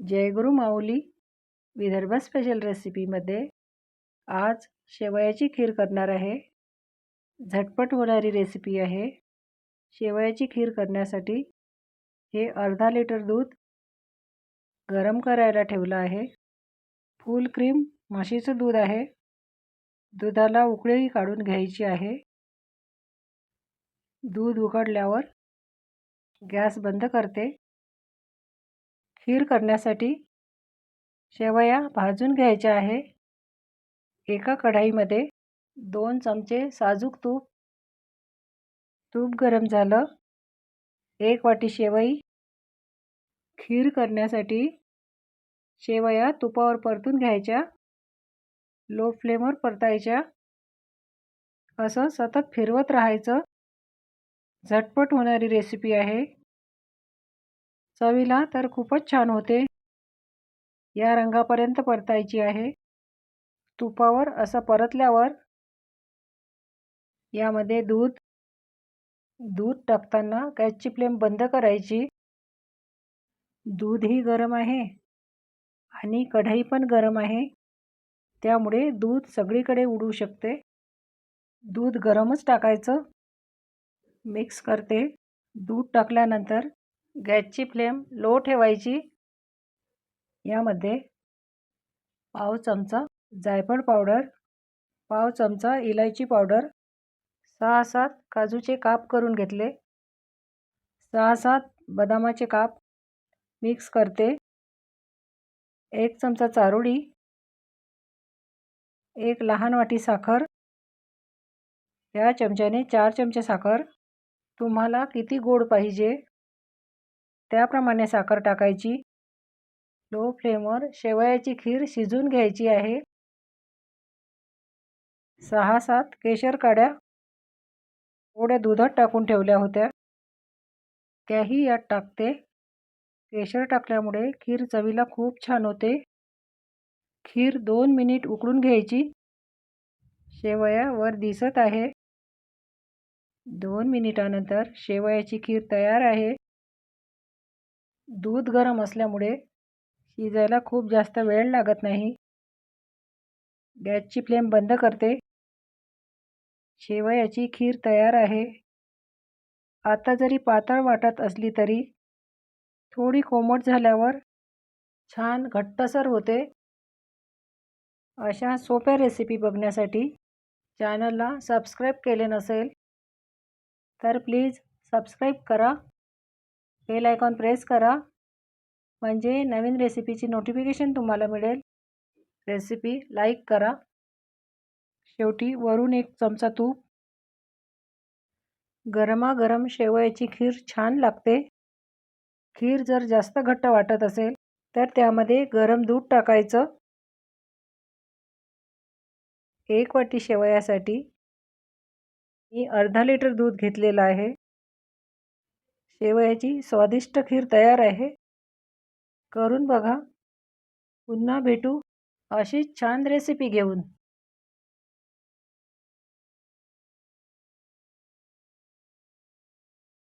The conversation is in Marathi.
जयगुरु माऊली. विदर्भ स्पेशल रेसिपीमध्ये आज शेवयाची खीर करणार आहे. झटपट होणारी रेसिपी आहे. शेवयाची खीर करण्यासाठी हे अर्धा लिटर दूध गरम करायला ठेवलं आहे. फुल क्रीम म्हशीचं दूध आहे. दुधाला उकळी काढून घ्यायची आहे. दूध उकडल्यावर गॅस बंद करते. खीर करण्यासाठी शेवया भाजून घ्यायच्या आहे. एका कढाईमध्ये दोन चमचे साजूक तूप. तूप गरम झालं. एक वाटी शेवई. खीर करण्यासाठी शेवया तुपावर परतून घ्यायच्या. लो फ्लेमवर परतायच्या. असं सतत फिरवत राहायचं. झटपट होणारी रेसिपी आहे. चवीला तर खूपच छान होते. या रंगापर्यंत परतायची आहे. तुपावर असं परतल्यावर यामध्ये दूध दूध टाकताना गॅसची फ्लेम बंद करायची. दूधही गरम आहे आणि कढई पण गरम आहे. त्यामुळे दूध सगळीकडे उडू शकते. दूध गरमच टाकायचं. मिक्स करते. दूध टाकल्यानंतर गॅसची फ्लेम लो ठेवायची. यामध्ये पाव चमचा जायफळ पावडर पाव चमचा इलायची पावडर सहा सात काजूचे काप करून घेतले. सहा सात बदामाचे काप मिक्स करते. एक चमचा चारोळी एक लहान वाटी साखर या चमच्याने चार चमचे साखर. तुम्हाला किती गोड पाहिजे त्याप्रमाणे साखर टाकायची. लो फ्लेमवर शेवयाची खीर शिजून घ्यायची आहे. सहा सात केशर काड्या थोड्या दुधात टाकून ठेवल्या होत्या. त्याही यात टाकते. केशर टाकल्यामुळे खीर चवीला खूप छान होते. खीर दोन मिनिट उकळून घ्यायची. शेवया वर दिसत आहे. दोन मिनिटानंतर शेवयाची खीर तयार आहे. दूध गरम असल्यामुळे शिजायला खूप जास्त वेळ लागत नाही. गॅसची फ्लेम बंद करते. शेवयाची खीर तयार आहे. आता जरी पातळ वाटत असली तरी थोडी कोमट झाल्यावर छान घट्टसर होते. अशा सोप्या रेसिपी बघण्यासाठी चॅनलला सबस्क्राईब केले नसेल तर प्लीज सबस्क्राईब करा. बेल आयकॉन प्रेस करा. म्हणजे नवीन रेसिपीची नोटिफिकेशन तुम्हाला मिळेल. रेसिपी लाईक करा. शेवटी वरून एक चमचा तूप. गरमागरम शेवयाची खीर छान लागते. खीर जर जास्त घट्ट वाटत असेल तर त्यामध्ये गरम दूध टाकायचं. एक वाटी शेवयासाठी मी अर्धा लिटर दूध घेतलेलं आहे. शेवयाची स्वादिष्ट खीर तयार आहे. करून बघा. पुन्हा भेटू अशीच छान रेसिपी घेऊन.